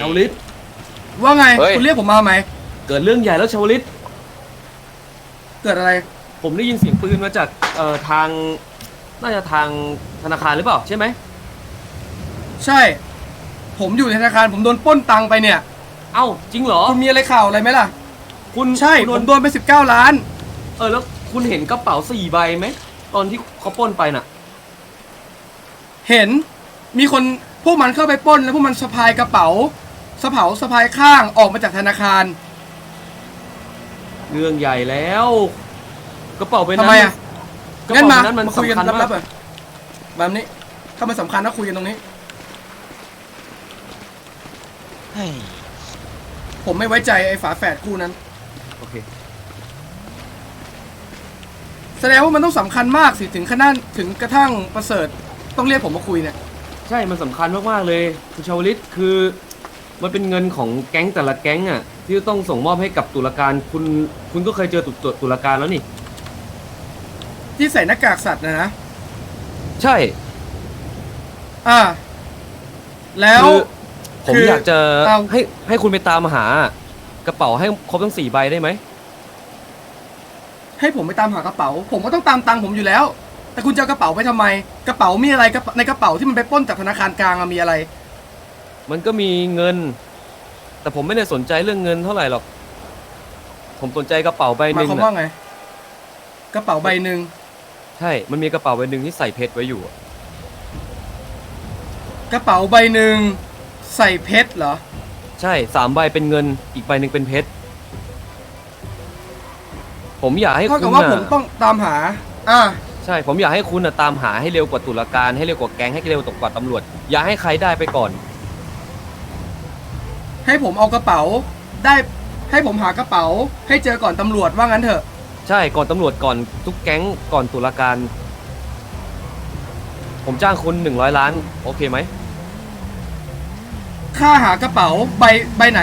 ชาวลิตว่าไง เฮ้ย คุณเรียกผมมาทำไหม เกิดเรื่องใหญ่แล้วชาวลิต เกิดอะไร ผมได้ยินเสียงปืนมาจากเอ่อทาง น่าจะทางธนาคารหรือเปล่าใช่ไหม ใช่ ผมอยู่ในธนาคาร ผมโดนปล้นตังค์ไปเนี่ย เอ้าจริงเหรอ คุณมีอะไรข่าวอะไรไหมล่ะ คุณใช่ คุณผโดมนโดนไป 19 ล้าน เออแล้วคุณเห็นกระเป๋าสี่ใบไหม ตอนที่เขาปล้นไปน่ะ เห็นมีคนพวกมันเข้าไปปล้น แล้วพวกมันสะพายกระเป๋าสะเผาสะพายข้างออกมาจากธนาคาร เรื่องใหญ่แล้ว กระเป๋าใบทำนั้นไมอะกระงั้นเป๋ามาใบนั้นมันมาคุยกันสำคัญลับๆมาอะกแบบนี้ ถ้ามันสำคัญนะคุยกันตรงนี้เฮ้ยผมไม่ไว้ใจไอ้ฝาแฝดคู่นั้น โอเค แสดงว่ามันต้องสำคัญมากสิถึงขนาดถึงกระทั่งประเสริฐ ต้องเรียกผมมาคุยเนี่ยใช่มันสำคัญมากๆเลยคุณชาวลิตคือมันเป็นเงินของแก๊งแต่ละแก๊งอะที่ต้องส่งมอบให้กับตุลาการคุณคุณก็เคยเจอตุตุตุลาการแล้วนี่ ที่ใส่หน้ากากสัตว์นะนะใช่อ่า แล้ว คือผมคืออยากจะเอา ให้ให้คุณไปตามหากระเป๋าให้ครบทั้งสี่ใบได้ไหมให้ผมไปตามหากระเป๋า ผมก็ต้องตามตังค์ผมอยู่แล้ว แต่คุณจะเอากระเป๋าไปทำไม กระเป๋ามีอะไรกระเป๋าในกระเป๋าที่มันไปปล้นจากธนาคารกลางอะมีอะไร มันก็มีเงิน แต่ผมไม่ได้สนใจเรื่องเงินเท่าไหร่หรอก ผมสนใจกระเป๋าใบหหมายนึ่งความอะว่าไง กระเป๋าใบหนึ่งใช่ มันมีกระเป๋าใบหนึ่งที่ใส่เพชรไว้อยู่อะกระเป๋าใบหนึ่งใส่เพชรเหรอ ใช่สามใบเป็นเงิน อีกใบหนึ่งเป็นเพชร ผมอยากให้เท่าคุกับณว่าน่ะผมต้องตามหา อ่า ใช่ผมอยากให้คุณน่ะตามหาให้เร็วกว่าตุลาการให้เร็วกว่าแก๊งให้เร็วกว่าตำรวจ อย่าให้ใครได้ไปก่อน ให้ผมเอากระเป๋า ได้ให้ผมหากระเป๋า ให้เจอก่อนตำรวจว่างั้นเถอะ ใช่ก่อนตำรวจก่อนทุกแก๊งก่อนตุลาการ ผมจ้างคุณหนึ่งร้อยล้าน โอเคไหมค่าหากระเป๋าใบใบไหน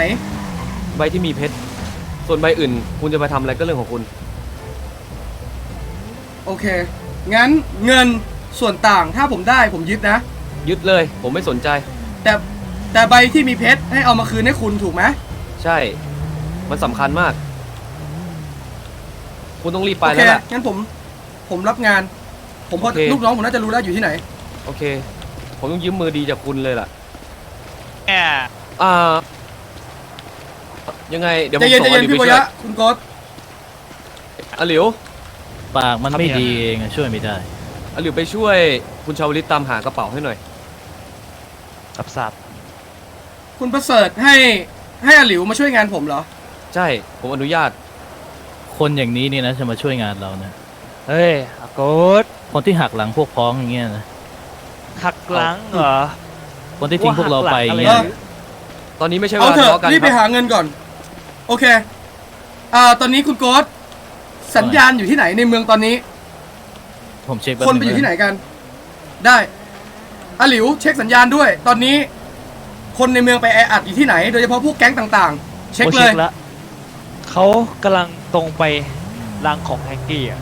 ใบที่มีเพชรส่วนใบอื่น คุณจะไปทำอะไรก็เรื่องของคุณ โอเค งั้นเงินส่วนต่างถ้าผมได้ผมยึดนะ ยึดเลย ผมไม่สนใจ แต่แต่ใบที่มีเพชรให้เอามาคืนให้คุณถูกไหมใช่ มันสำคัญมาก คุณต้องรีบไปโอเคแล้วล่ะ งั้นผมผมรับงาน ผมพอโอเค ลูกน้องผมน่าจะรู้แล้วอยู่ที่ไหน โอเค ผมต้องยืมมือดีจากคุณเลยล่ะแอบอ่า ยังไง เดี๋ยวผใจมเย็นส่ใจงอเย็นลิวพี่ไปโกช่วยยะคุณโก๊ตอลิว ปากมันไม่ดีเองอะช่วยไม่ได้อลิวไปช่วยคุณชาวลิตตามหากระเป๋าให้หน่อย รับทราบคุณประเสริฐให้ให้อหลิวมาช่วยงานผมเหรอ ใช่ ผมอนุญาต คนอย่างนี้นี่นะจะมาช่วยงานเรานะเฮ้ยอากูดคนที่หักหลังพวกพ้องอย่างเงี้ยนะหักหลังเหรอคนที่ทิ้งพวกเราไปอย่างว่าเงี้หัยกหลังอะไรตอนนี้ไม่ใช่เวเอาลาเถทะอะเลาะกันรีบไปคหารับเงินก่อน โอเค อ่า ตอนนี้คุณโก๊ต สัญญาณอยู่ที่ไหนในเมืองตอนนี้ ผมเช็คแป๊บคนไปอยู่ที่ไหนกัน ได้อาหลิวเช็คสัญญาณด้วย ตอนนี้ คนในเมืองไปแออัดอยู่ที่ไหน โดยเฉพาะพวกแก๊งต่างๆ เช็คโอ้เลยละเขากำลังตรงไปรังของแฮงกี้อะ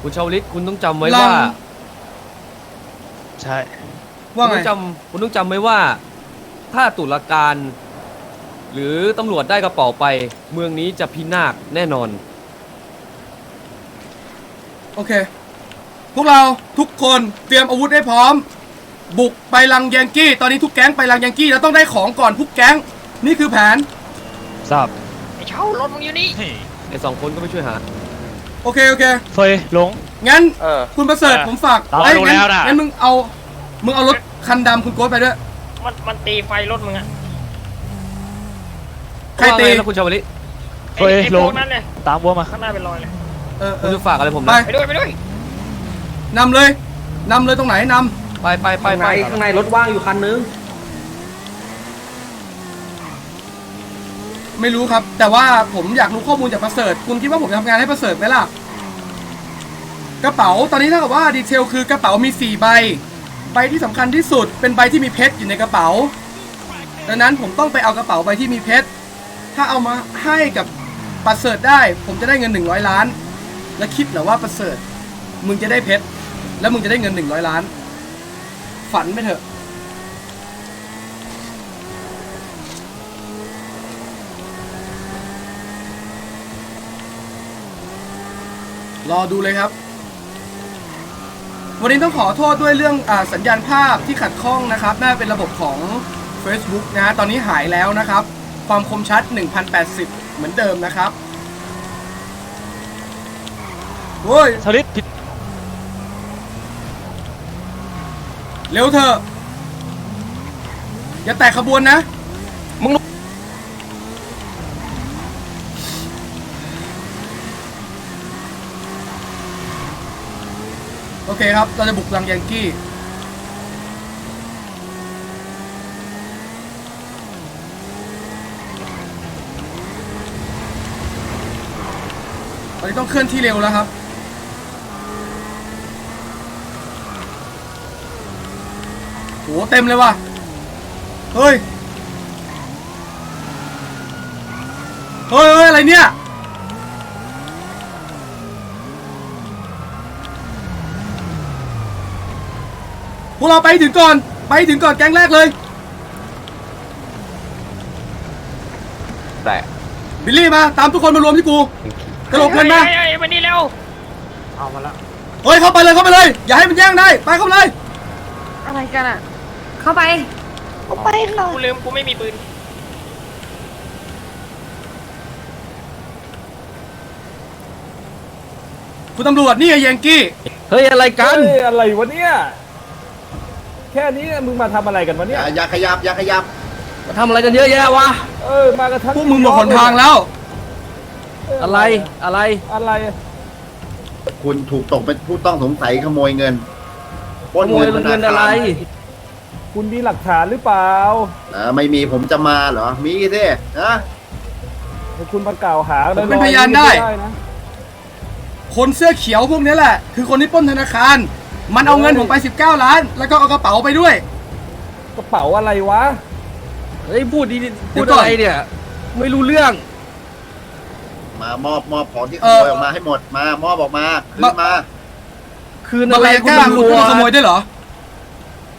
คุณชาวลิตคุณต้องจำไว้ลองว่า ใช่ ว่าคุณไงต้องจำคุณต้องจำไว้ว่า ถ้าตุลาการ หรือตำรวจได้กระเป๋าไป เมืองนี้จะพินาศแน่นอน โอเค พวกเราทุกคนเตรียมอาวุธให้พร้อม บุกไปลังยังกี้ ตอนนี้ทุกแก๊งไปลังยังกี้แล้วต้องได้ของก่อนทุกแก๊ง นี่คือแผน ทราบไอ้เช่ารถมึงอยู่นี่ไอ้สองคนก็ไปช่วยหาโอเคโอเค เฟยหลง งั้นเออ คุณประเสริฐเออผมฝากเราเอ้ยรู้งั้นแล้วน่ะ งั้นมึงเอา มึงเอารถคันดำคุณโก๊ตไปด้วย มันมันตีไฟรถมึงอะใครตี ว่าไงนะคุณชาวลิต ไอ้เฮ้ยไอ้ลพงวกนั้นเลยตามวัวมา ข้างหน้าเป็นรอยเลย เออเอคุณอ จะฝากอะไรผมไปนะไปด้วยไปด้วยนำเลยนำเลยตรงไหนนไปไปไปข้างไปในข้างในรถว่างอยู่คันนึงำไม่รู้ครับ แต่ว่าผมอยากรู้ข้อมูลจากประเสริฐ คุณคิดว่าผมจะทำงานให้ประเสริฐไหมล่ะ กระเป๋าตอนนี้เท่ากับว่าดีเทลคือกระเป๋ามี4ใบใบที่สำคัญที่สุดเป็นใบที่มีเพชรอยู่ในกระเป๋าดังนั้นผมต้องไปเอากระเป๋าใบที่มีเพชรถ้าเอามาให้กับประเสริฐได้ ผมจะได้เงิน 100 ล้าน และคิดเหรอว่าประเสริฐ มึงจะได้เพชร แล้วมึงจะได้เงิน100ล้าน ฝันไปเถอะ รอดูเลยครับ วันนี้ต้องขอโทษด้วยเรื่องอสัญญาณภาพที่ขัดข้องนะครับ น่าเป็นระบบของ Facebook นะฮะ ตอนนี้หายแล้วนะครับ ความคมชัด 1080 เหมือนเดิมนะครับ โอ้ยสลิดผิดเร็วเถอะอย่าแตกขบวนนะ มึงโอเคครับ เราจะบุกลังยังกี้ ตอนนี้ต้องเคลื่อนที่เร็วแล้วครับ โหเต็มเลยว่ะเฮ้ยเฮ้ย เฮ้ยอะไรเนี่ย พวกเราไปให้ถึงก่อน ไปให้ถึงก่อนแก๊งแรกเลยแต่บิลลี่มา ตามทุกคนมารวมที่กู กระโหลกเงินมาเฮ้ยเฮ้ยเฮ้ยมานี่เร็วเฮ้ยเข้าไปเลยเข้าไปเลย อย่าให้มันแย่งได้ ไปเข้าไปเลย อะไรกันอะ เข้าไปกูลืมกูไม่มีปืน คุณตำรวจนี่ไงยังกี้ เฮ้ยอะไรกัน เฮ้ยอะไรวะเนี่ย แค่นี้มึงมาทำอะไรกันวะอเนี่ย ย่าอย่าขยับอย่าขยับ มาทำอะไรกันเยอะแยะวะ เออ มากันทั้งพวกมึงหมดหนทางแล้ว เอะไรอะไรอะไรคุณถูกตกเป็นผู้ต้องสงสัยขโมยเงินปขล้นโมยธาเงินคาอะไร คุณมีหลักฐานหรือเปล่าเออไม่มีผมจะมาเหรอ มีสินะให้คุณมากล่าวหาผมเป็นลอๆพยานได้ ม่นะ คนเสื้อเขียวพวกนี้แหละ คือคนที่ปล้นธนาคาร มันเอาเงินผมไป 19 ล้าน แล้วก็เอากระเป๋าไปด้วย กระเป๋าอะไรวะ เฮ้ยพูดดีเดี๋พูยวดก่อนอะไรเนี่ย ไม่รู้เรื่อง มามอบมอบของที่ขเอโมอยออกมาให้หมดมามอบออกมาคืนมา คืนมาอะไรเลยคุณกล้าตำรคุณวมาขโมยจด้วยเหรอ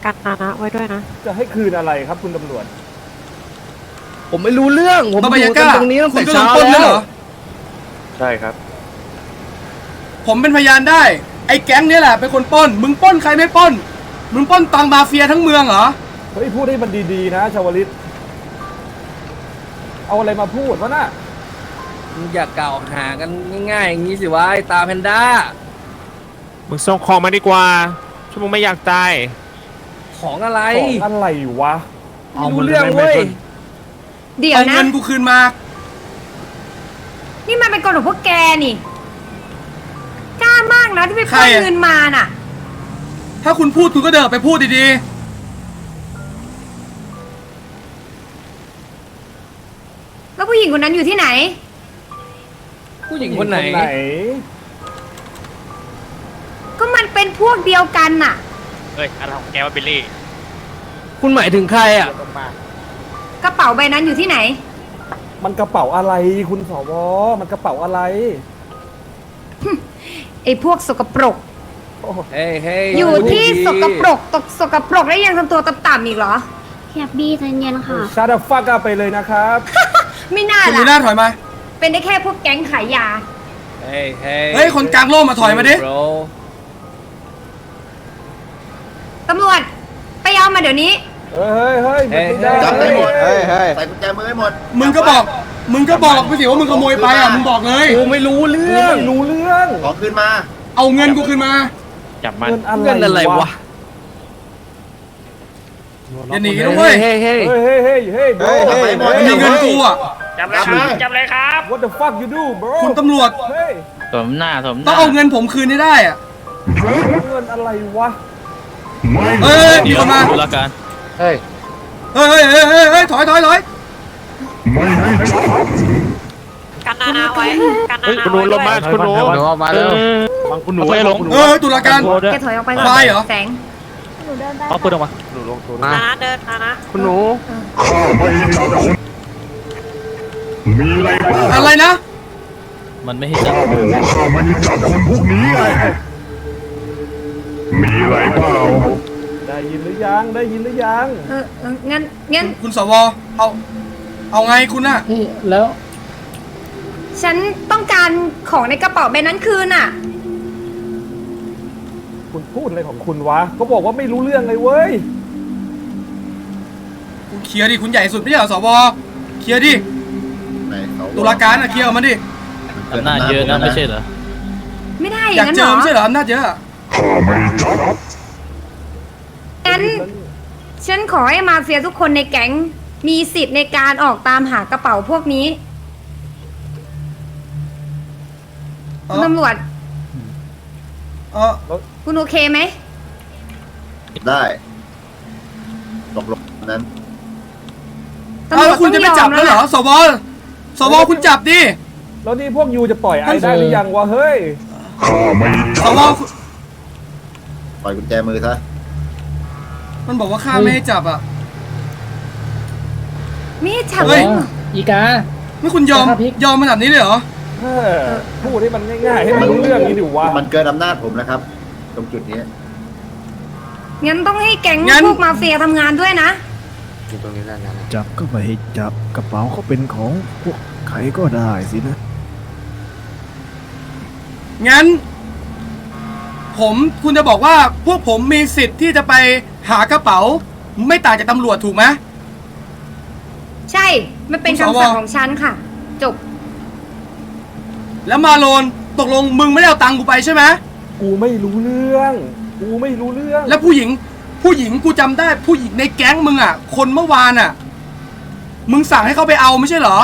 กันนานะไว้ด้วยนะ จะให้คืนอะไรครับคุณตำรวจ ผมไม่รู้เรื่อง ผมบาอบายายู่ก้ากันตรงนี้ตั้งคุแต่ณก็โดเช้านปล้นด้วยแล้เหรวอใช่ครับ ผมเป็นพยานได้ ไอ้แก๊งเนี้แหละเป็นคนปล้น มึงปล้นใครไม่ปล้น มึงปล้นตังมาเฟียทั้งเมืองเหรอ เฮ้ยพูดให้มันดีๆนะชาวลิต เอาอะไรมาพูดวะน่ะอย่ากล่าวหากันง่ายๆอย่างนี้สิวะไอ้ตาแพนด้า มึงส่งของมาดีกว่าชั่วโมงไม่อยากตาย ของอะไรของอะไรวะไม่รู้เรื่องเว้ยเดี๋ยวเอานะ เงินกูคืนมา นี่มันเป็นกฎของพวกแกนี่กล้ามากนะที่ไปใครปล้นอะ เงินมาน่ะ ถ้าคุณพูดคุณก็เดินไปพูดดีแล้วผู้หญิงคนนั้นอยู่ที่ไหน ผู้หญิงคนไหน ก็มันเป็นพวกเดียวกันน่ะ เฮ้ยอะไรของแกวะบิลลี่ คุณหมายถึงใครอะเดี๋ยวลงมากระเป๋าใบนั้นอยู่ที่ไหน มันกระเป๋าอะไรคุณสว มันกระเป๋าอะไร ไอ้พวกสกปรก เฮ้ยเฮ้ยอยู่ที่ดีสกปรกตกสกปรกแล้วยังทำตัวต่ำๆอีกเหรอแคบบี้ใจเย็นค่ะ ชาดฟักไปเลยนะครับ ไม่น่าๆคุณดูหล่ะน้าถอยมา เป็นได้แค่พวกแก๊งขายยา เฮ้ยเฮ้ย เฮ้ย คนกลางโล่มาถอยมาดิโบร ตำรวจไปเอามาเดี๋ยวนี้ เฮ้ยเฮ้ยเฮ้ยมันไม่ได้จับได้หมดเฮ้ยใส่กุญแจมือให้หมดมึงก็บอก มึงก็บอกไปสิว่ามึงขโมยไปอะ มึงบอกเลย กูไม่รู้เรื่องไม่รู้เรื่องของคืนมา เอาเงินกูคืนมาจับมันเงินอะไรเรื่องอะไรวะอย่าหนีนะเว้ยเฮ้ยเฮ้ยเฮ้ยเฮ้ยเฮ้ยเฮ้ย bro เฮ้ยเฮ้ยมีเงินกูอะ จับเลยครับจับเลยครับ What the fuck you do bro คุณตำรวจเฮ้ยสมหน้าสมหต้อน้างเอาเงินผมคืนให้ได้อะเงินอะไรวะ เฮ้ยมีเดี๋ยควนมาดูและกันเฮ้ยเฮ้ยเฮ้ยเฮ้ยเฮ้ยเฮ้ยถอยถอยถอยกันนานาไว้กันนาเฮ้ยนาคุณหนูลงมาคุณหนูหนูออกมาแล้วฟังคุณหนูเอาไปลงเออตุลาการโทษด้วยแกถอยออกไปควายเหรอ แสงเอาปืนออกมานานาเดินนานะคุณหนูอะไรนะ มันไม่ให้จับได้ ยินหรือยังได้ยินหรือยังเออเอองั้นงั้นคุณคุณสวเอา เอาไงคุณน่ะแล้วฉันต้องการของในกระเป๋าใบนั้นคืนอะ คุณพูดอะไรของคุณวะก็บอกว่าไม่รู้เรื่องเลยเว้ยคุณเคลียร์ดิคุณใหญ่สุดไม่ใช่เหรอสวเคลียร์ดิไหนเขาตุลาการอะเคลียร์ออกมาดิ อำนาจเยอะนะไม่ใช่เหรอไม่ได้ออยาย่ากงนั้นเจหรออไม่ใช่เหรออำนาจเยอะอะ งั้นฉันขอให้มาเฟียทุกคนในแก๊งมีสิทธิ์ในการออกตามหากระเป๋าพวกนี้เอคุณอตำรวจเออคุณโอเคไหมได้ตกลงนั้นตำรเอาวจแล้วคุณจะไม่จับแล้วเหรอต้งยมสวสวคุณจับดิแล้วนี่พวกยูจะปล่อยไอ้ได้หรือยังวะเฮ้ยสวคุณ ปล่อยกุญแจมือซะมันบอกว่าข้าไม่ให้จับอะไม่ให้จับเฮ้ยเหรออีกา ไม่คุณยอมยอมขนาดนี้เลยเหรอ เออพูดให้มันง่ายๆให้มันรู้เรื่องนี้ดิวะมันเกินอำนาจผมนะครับ ตรงจุดนี้งั้นต้องให้แก๊งงั้น พวกมาเฟียทำงานด้วยนะจับก็ไม่ให้จับกระเป๋าเขาเป็นของพวกใครก็ได้สินะ งั้น ผมคุณจะบอกว่าพวกผมมีสิทธิ์ที่จะไปหากระเป๋า ไม่ต่างจากตำรวจถูกไหม ใช่ มันเป็นคุณสวคำสั่งของฉันค่ะ จบ แล้วมาโลนตกลงมึงไม่ได้เอาตังค์กูไปใช่ไหมกูไม่รู้เรื่อง กูไม่รู้เรื่อง แล้วผู้หญิงผู้หญิงกูจำได้ผู้หญิงในแก๊งมึงอะ คนเมื่อวานอะ มึงสั่งให้เขาไปเอาไม่ใช่เหรอ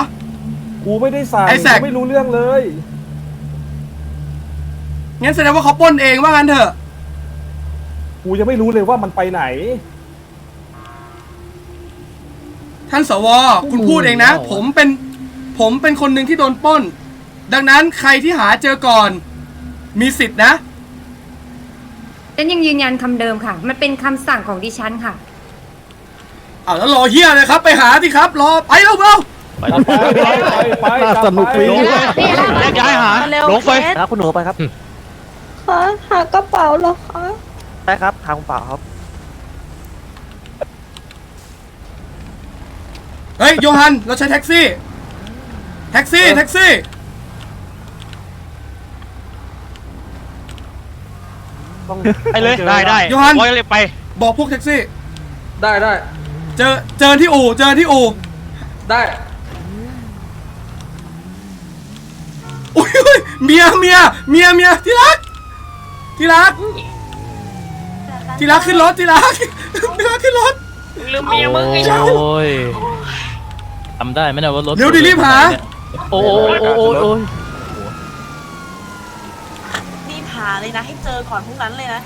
กูไม่ได้สั่งไอ้แซคกูไม่รู้เรื่องเลย งั้นแสดงว่าเขาปล้นเองว่างั้นเถอะ กูยังไม่รู้เลยว่ามันไปไหน ท่านสวคุณพูดเองนะ ผมเป็นผมเป็นคนหนึ่งที่โดนปล้น ดังนั้นใครที่หาเจอก่อน มีสิทธินะ ฉันยังยืนยันคำเดิมค่ะ มันเป็นคำสั่งของดิฉันค่ะ อ้าวแล้วรอเฮียเลยครับ ไปหาสิครับ รอไปเร็วเร็วไปแล้วไปไปไปน่าสนุกไปดีแยกย้ายหาลงไปนะคุณหนูไปครับ คะหากระเป๋าเหรอคะได้ครับทางเปล่าครับ เฮ้ยโยฮัน เราใช้แท็กซี่ แท็กซี่ แท็กซี่ไปเลย ได้ได้โยฮันไว้เลยไป บอกพวกแท็กซี่ ได้ได้เจอเจอที่อู่เจอที่อู่ได้อุ้ยอุ้ยเมียเมียเมียเมียที่รัก ที่รัก ที่รักขึ้นรถที่รักที่รักขึ้นรถมึงลืมเมียมึงไอ้โอ้ยทำได้ไหมเนี่ยว่ารถเร็วดิรีบหา โอ้โอ้โอ้โอ้โอ้ยรีบหาเลยนะ ให้เจอก่อนพวกนั้นเลยนะ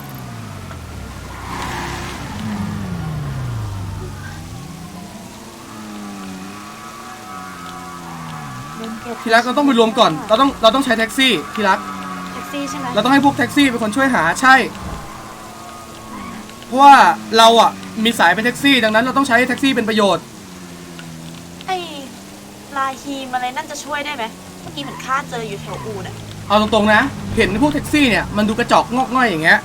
ที่รักเราต้องไปรวมก่อน เราต้องเราต้องใช้แท็กซี่ที่รักแท็ก ซี่ใช่ไหมเราต้องให้พวกแท็กซี่เป็นคนช่วยหาใช่ เพราะว่าเราอะมีสายเป็นแท็กซี่ ดังนั้นเราต้องใช้แท็กซี่เป็นประโยชน์ ไอ้ลาฮีมอะไรนั่นจะช่วยได้ไหมเมื่อกี้เหมือนข้าเจออยู่แถวอู่น่ะเอาตรงๆนะ เห็นพวกแท็กซี่เนี่ยมันดูกระจอกงอกง่อยอย่างเงี้ย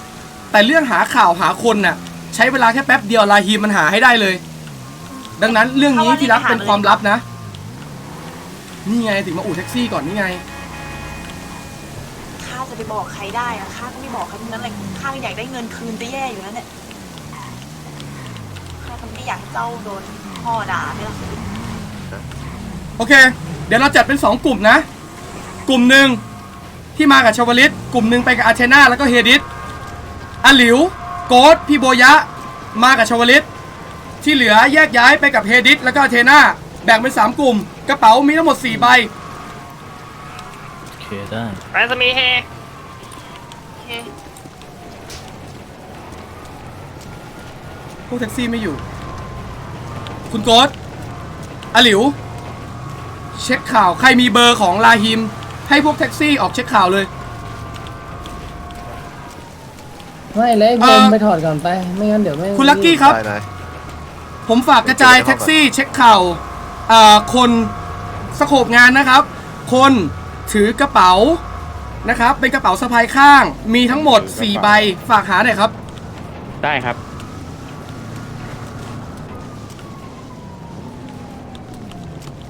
แต่เรื่องหาข่าวหาคนน่ะ ใช้เวลาแค่แป๊บเดียวลาฮีมมันหาให้ได้เลย ดังนั้นเรื่องนี้ที่รักเป็นความลับนะ นี่ไงถึงมาอู่แท็กซี่ก่อนนี่ไงข้า จะไปบอกใครได้อะข้าก็ไม่บอกใครทั้งนั้นเลยข้าอยากได้เงินคืนจะแย่อยู่แล้วเนี่ยข้าก็ไม่อยากให้เจ้าโดนพ่อด่าเนี่ยหรอกโอเค เดี๋ยวเราจัดเป็นสองกลุ่มนะ กลุ่มหนึ่งที่มากับชาวลิต กลุ่มหนึ่งไปกับอาเทนาแล้วก็เฮดิสอาหลิว โกดพี่โบยะ มากับชาวลิต ที่เหลือแยกย้ายไปกับเฮดิสแล้วก็อาเทนาแบ่งเป็นสามกลุ่ม กระเป๋ามีทั้งหมด4ใบ โอเคได้ ไปสมีเฮโอ เคพวกแท็กซี่ไม่อยู่ คุณโกดอาหลิว เช็คข่าว ใครมีเบอร์ของลาฮิม ให้พวกแท็กซี่ออกเช็คข่าวเลย ไม่เลยเอ่อ ไปถอดก่อนไป ไม่งั้นเดี๋ยวไม่คุณลักกี้ครับผมฝากกระจายแท็กซี่เช็คข่าวอ่าคนสโคบงานนะครับ คนถือกระเป๋า นะครับ เป็นกระเป๋าสะพายข้าง มีทั้งหมด 4 ใบ ฝากหาหน่อยครับ ได้ครับ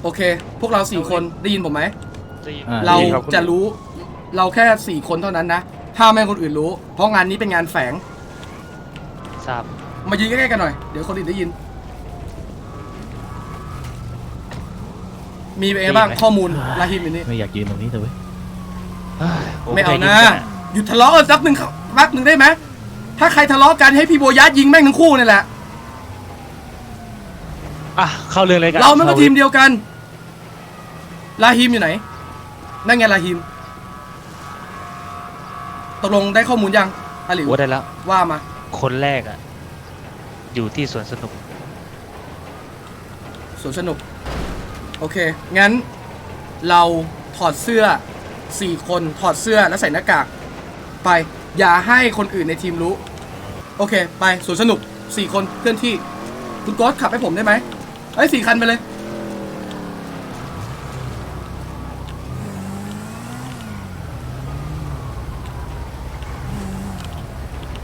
โอเค พวกเราสี่คนได้ยินผมไหมเราจะรู้ เราแค่สี่คนเท่านั้นนะ ห้ามไม่ให้คนอื่นรู้ เพราะงานนี้เป็นงานแฝง ทราบมายืนใกล้ๆกันหน่อย เดี๋ยวคนอื่นได้ยิน มีอะไรบ้างข้อมูลลาฮิมอยู่นี้ไม่อยากยืนตรงนี้เลย ไม่เอาด้ยินะกัหยุดทะเลาะกันสักหนึ่งครับแป๊บหนึ่งได้ไหมถ้าใครทะเลาะกันให้พี่โบยัดยิงแม่งทั้งคู่นี่แหละอะเข้าเรื่องเลยกันเรามันก็ทีมเดียวกันลาฮิมอยู่ไหน นั่นไงลาฮิมตกลงได้ข้อมูลยังอาหลิวโอ้ได้แล้วว่ามา คนแรกอะอยู่ที่สวนสนุกสวนสนุก โอเค งั้นเราถอดเสื้อ สี่คนถอดเสื้อแล้วใส่หน้ากาก ไป อย่าให้คนอื่นในทีมรู้ โอเค ไปสวนสนุกสี่คนเคลื่อนที่ คุณโก๊อตขับให้ผมได้ไหมเอ้ยสี่คันไปเลย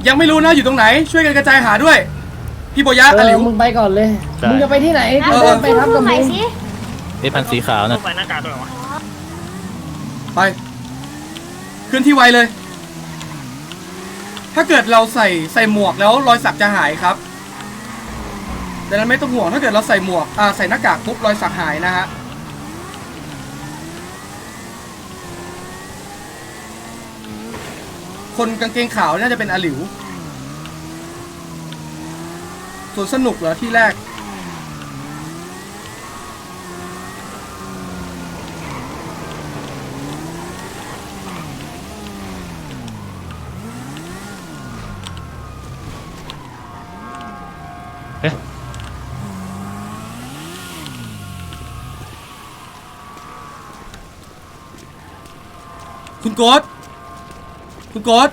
ยังไม่รู้นะอยู่ตรงไหน ช่วยกันกระจายหาด้วย พี่โบยะอาหลิว มึงไปก่อนเลย ได้ มึงจะไปที่ไหนเออกูจะไปทับกับมึงเอ้พันสีขาวต้นะองใส่หน้ากากด้วยเหรอวะ ไปเคลื่อนที่ไวเลย ถ้าเกิดเราใส่ใส่หมวกแล้วรอยสักจะหายครับดังนั้นไม่ต้องห่วงถ้าเกิดเราใส่หมวกอ่าใส่หน้ากากปุ๊บรอยสักหายนะฮะคนกางเกงขาวน่าจะเป็นอหลิวส่วนสนุกเหรอที่แรก คุณโกดคุณโกด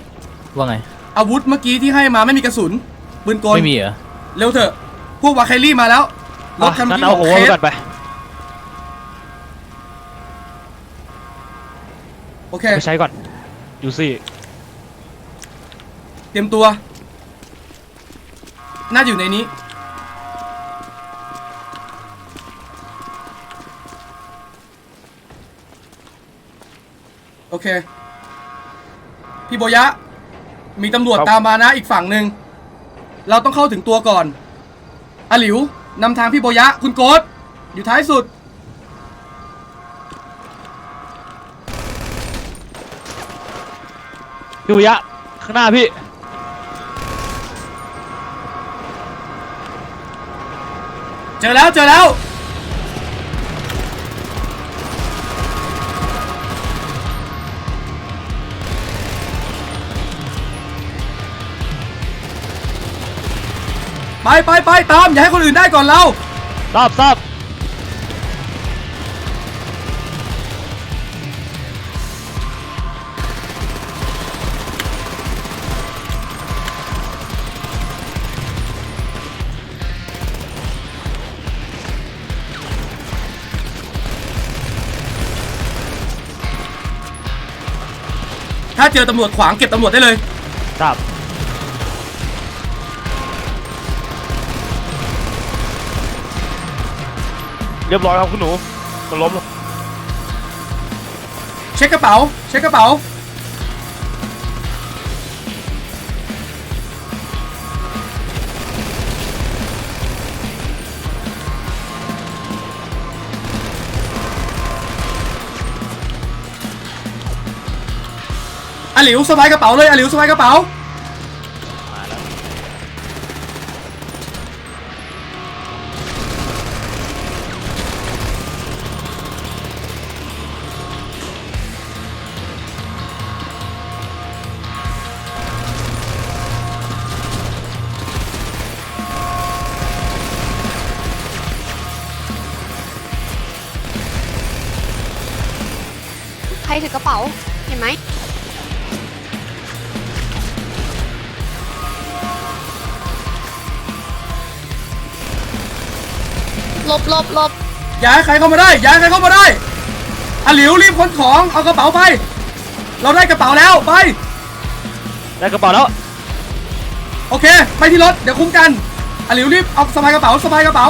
ว่าไง อาวุธเมื่อกี้ที่ให้มาไม่มีกระสุนปืนกลไม่มีเหรอ เร็วเถอะ พวกวาเคลลี่มาแล้วรถอะคันงั้นที่เอาของโอ้เคไว้สก่อนไป โอเค ไปใช้ก่อน ยูซี่ เตรียมตัว น่าจะอยู่ในนี้ เค พี่โบยะ มีตำรวจตามมานะอีกฝั่งหนึ่ง เราต้องเข้าถึงตัวก่อนอาหลิวนำทางพี่โบยะ คุณโกดอยู่ท้ายสุด พี่วิยะ ข้างหน้าพี่ เจอแล้วเจอแล้ว ไปไปไปตามอย่าให้คนอื่นได้ก่อนเราทราบทราบถ้าเจอตำรวจขวางเก็บตำรวจได้เลย ทราบ เรียบร้อยครับคุณหนูมันล้มเช็คกระเป๋า เช็คกระเป๋าอาหลิวสบายกระเป๋าเลยอาหลิวสบายกระเป๋า รถือกระเป๋า เห็นไหม ลบลบลบอย่าให้ใครเข้ามาได้ อย่าให้ใครเข้ามาได้อาหลิวรีบขนของ เอากระเป๋าไป เราได้กระเป๋าแล้วไป ได้กระเป๋าแล้ว โอเค ไปที่รถ เดี๋ยวคุ้มกันอาหลิวรีบเอาสะพายกระเป๋าสะพายกระเป๋า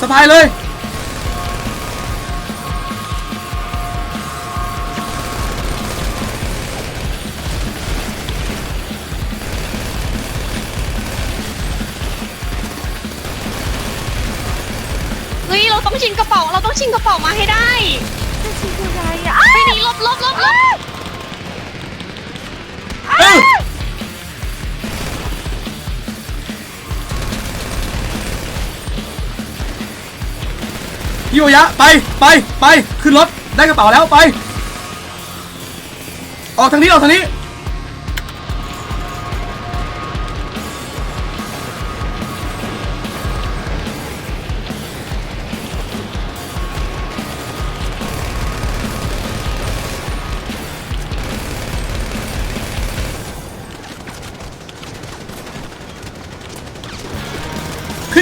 สะพายเลย ชิงกระเป๋ามาให้ได้จะชิงยังไงอะไม่หนีลบลบลบลบเอ้ยพี่โอยะไปไปไปขึ้นรถได้กระเป๋าแล้วไป ออกทางนี้ออกทางนี้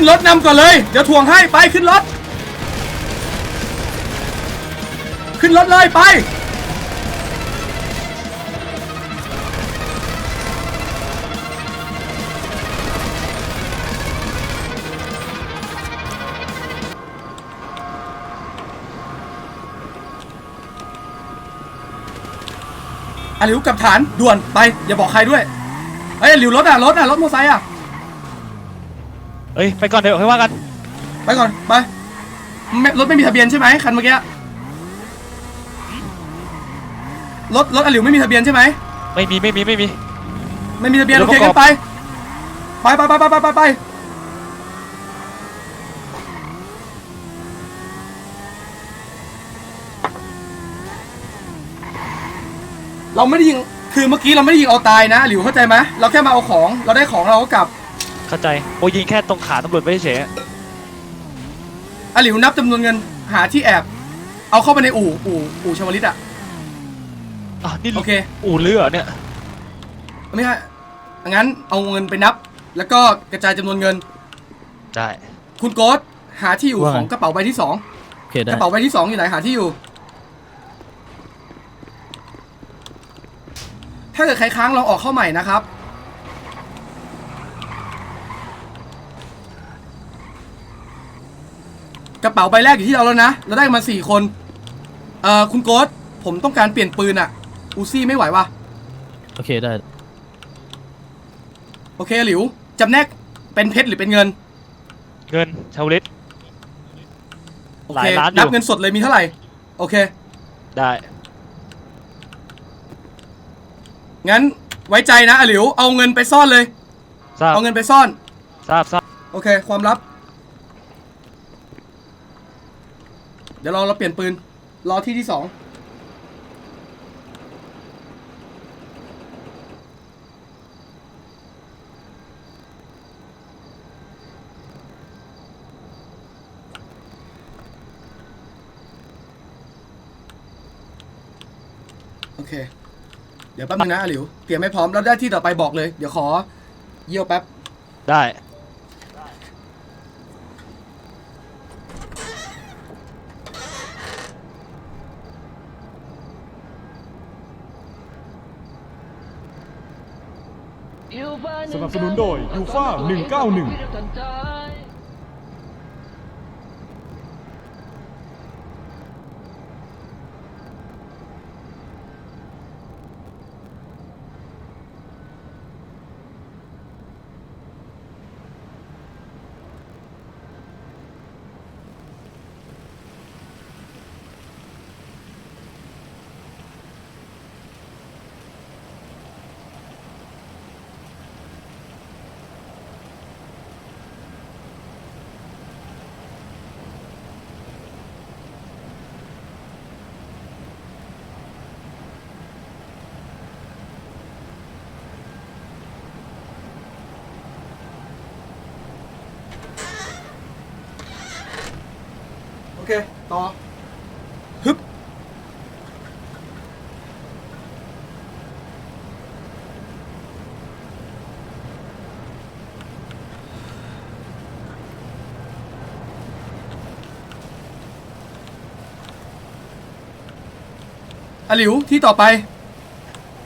นรถนำก่อนเลย เดี๋ยวถ่วงให้ไปขึ้นรถ ขึ้นรถเลยไปอะหลิวกับฐานด่วนไป อย่าบอกใครด้วยเอ้ยหลิวรถอะ รถอะ รถมอไซค์อะ เอ้ยไปก่อนเดี๋ยวค่อยว่ากันไปก่อนไปไม่รถไม่มีทะเบียนใช่ไหมคันเมื่อกี้รถรถอะหลิวไม่มีทะเบียนใช่ไหมไม่มีไม่มีไม่มี ไม่มีทะเบียนรโอถเคประกอบ กันไปไปไปไปไปไปไปไปเราไม่ได้ยิงคือเมื่อกี้เราไม่ได้ยิงเอาตายนะหลิวเข้าใจไหมเราแค่มาเอาของ เราได้ของเราก็กลับ เข้าใจโอยิงแค่ตรงขาตำรวจไม่เฉยอะหลิวนับจำนวนเงินหาที่แอบ เอาเข้าไปในอู่อู่อู่ชวลิตอะ อะนี่โอเค อู่เรือเหรอเนี่ยไม่ใช่งั้นเอาเงินไปนับ แล้วก็กระจายจำนวนเงิน ได้คุณโกดหาที่อยู่ว่าไง ของกระเป๋าใบที่สองโอเคได้กระเป๋าใบที่สองอยู่ไหนหาที่อยู่ ถ้าเกิดใครค้างลองออกเข้าใหม่นะครับ กระเป๋าใบแรกอยู่ที่เราแล้วนะ เราได้มาสี่คน เอ่อ คุณโกดผมต้องการเปลี่ยนปืนอะอูซี่ไม่ไหววะโอเคได้ โอเคหลิวจำแนกเป็นเพชรหรือเป็นเงิน เงินชาวลิต โอหลาเคยล้านอยู่ นับเงินสดเลยมีเท่าไหร่ โอเค ได้งั้นไว้ใจนะอะหลิว เอาเงินไปซ่อนเลย ทราบเอาเงินไปซ่อน ทราบทราบโอเค ความลับ ดี๋ยวรอเราเปลี่ยนปืน รอที่ที่สองโอเค เดี๋ยวแป๊บนึงนะอะหลิว เตรียมให้พร้อม แล้วได้ที่ต่อไปบอกเลย เดี๋ยวขอ เยี่ยวแป๊บ ได้ สนุนโดยยูฟ่า191 ต่อฮึบอะหลิวที่ต่อไป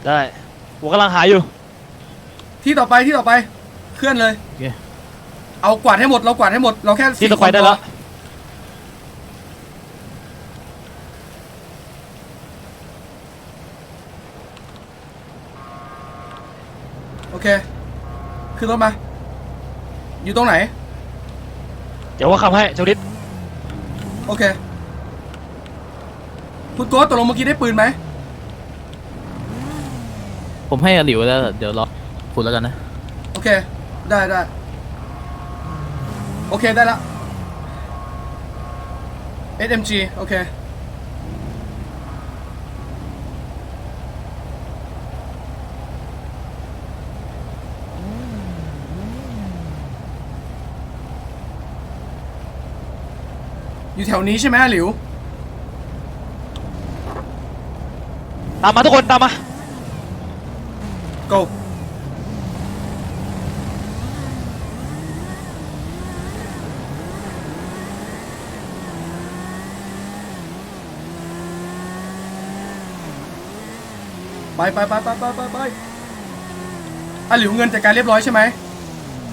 ได้ผมกำลังหาอยู่ ที่ต่อไปที่ต่อไป เคลื่อนเลย โอเค เอากวาดให้หมดเรากวาดให้หมดเราแค่ที่สี่ต่อไปคนได้พแล้ว โอเค ขึ้นรถมา อยู่ตรงไหน เดี๋ยวว่าคำให้ชาวลิตโอเค คุณโก้ตกลงเมื่อกี้ได้ปืนไหม ผมให้อหลิวแล้ว เดี๋ยวรอคุณแล้วกันนะ โอเค ได้ได้ โอเค ได้ละ SMG โอเค อยู่แถวนี้ใช่ไหมหลิว ตามมาทุกคนตามมา go ไปไปไปไปไปไปไปอะหลิวเงินจัดการเรียบร้อยใช่ไหม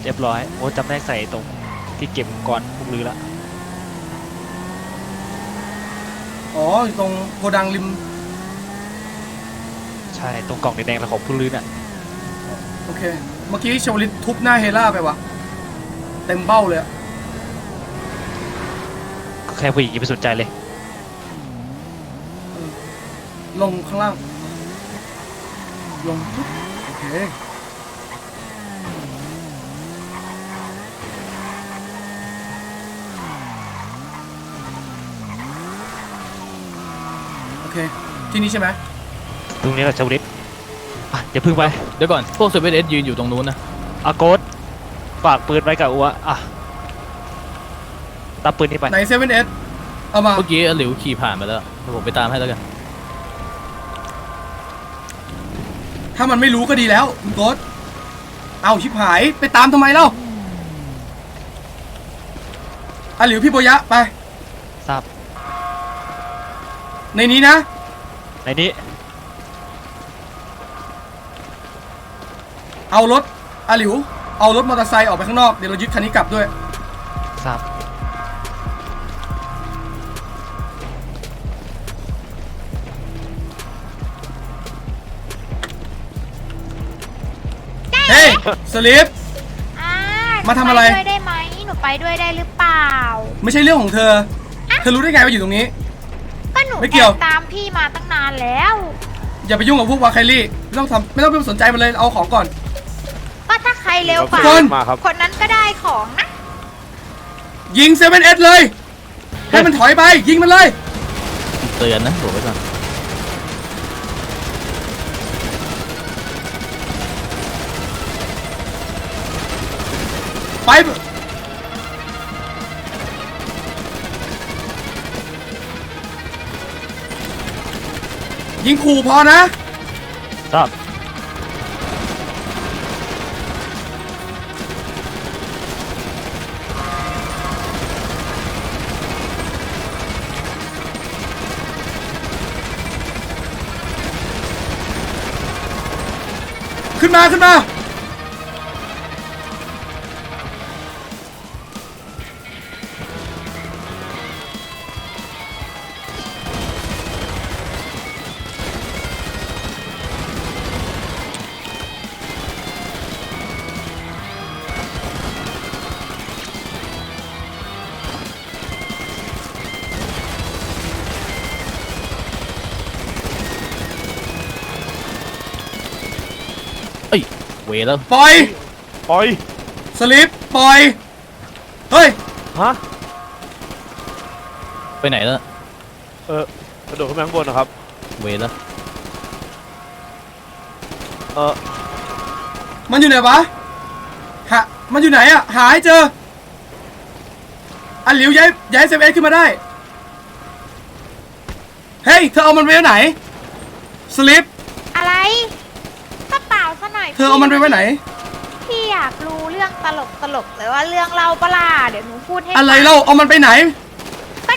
เรียบร้อย โอ้จำได้ใส่ตรงที่เก็บก่อนพวกลือละ อ๋ออยู่ตรงโกดังริม ใช่ตรงกล่องแดงๆแล้วของพวกลือน่ะโอเค เมื่อกี้ชวลิตทุบหน้าเฮล่าไปวะเต็มเบ้าเลยอะก็แค่ผู้หญิงอย่าไปสนใจเลย ลงข้างล่าง ลงปุ๊บโอเค เคที่นี่ใช่ไหมตรงนี้แหละชาวลิตอะอย่าพึ่งไปเดี๋ยวก่อน พวกเซเว่นเอสยืนอยู่ตรงนู้นนะ อาโกดฝากปืนไว้กับอัวอะตับปืนนี่ไป ไหนเซเว่นเอสเอามาเมื่อกี้อหลิวขี่ผ่านไปแล้วเดี๋ยวผมไปตามให้แล้วกัน ถ้ามันไม่รู้ก็ดีแล้วคุณโต๊ดเอาชิบหายไปตามทำไมเล่าอะหลิวพี่โบยะไป ทราบ ในนี้นะ ในนี้เอารถอะหลิว เอารถมอเตอร์ไซค์ออกไปข้างนอก เดี๋ยวเรายึดคันนี้กลับด้วยทราบเฮ้ยสลิป อ่ามาทำอะไร หนูปด้วยได้ไหมหนูไปด้วยได้หรือเปล่า ไม่ใช่เรื่องของเธอ เธอรู้ได้ไงว่าอยู่ตรงนี้ก็หนู ไม่เกี่ยว แอบตามพี่มาตั้งนานแล้ว อย่าไปยุ่งกับพวกวาไคลี่ไม่ต้องทำไม่ต้องไปสนใจมันเลยเอาของก่อน ก็ถ้าใครเร็วกว่าคนคนนั้นก็ได้ของนะ ยิงเซเว่นเอสเลย ให้มันถอยไป ยิงมันเลย เตือนนะบอกไว้ก่อนไป ยิงขู่พอนะทราบขึ้นมาขึ้นมา เวแล้วปล่อย ปล่อย สลิปปล่อย เฮ้ย ฮะ ไปไหนแล้วเออกระโดดขึ้นไปข้างบนนะครับ เวแล้วเออมันอยู่ไหนวะหามันอยู่ไหนอะหาให้เจอ อันหลิวย้ายย้ายเซฟเอสขึ้นมาได้ เฮ้ย เธอเอามันไปไว้ไหน สลิป อะไรกระเป๋าซะหน่อย เธอเอามันไปไว้ไหน พี่อยากรู้เรื่องตลกตลกๆหรือว่าเรื่องเล่าปะล่าเดี๋ยวหนูพูดให้อะไรฟังเราเอามันไปไหน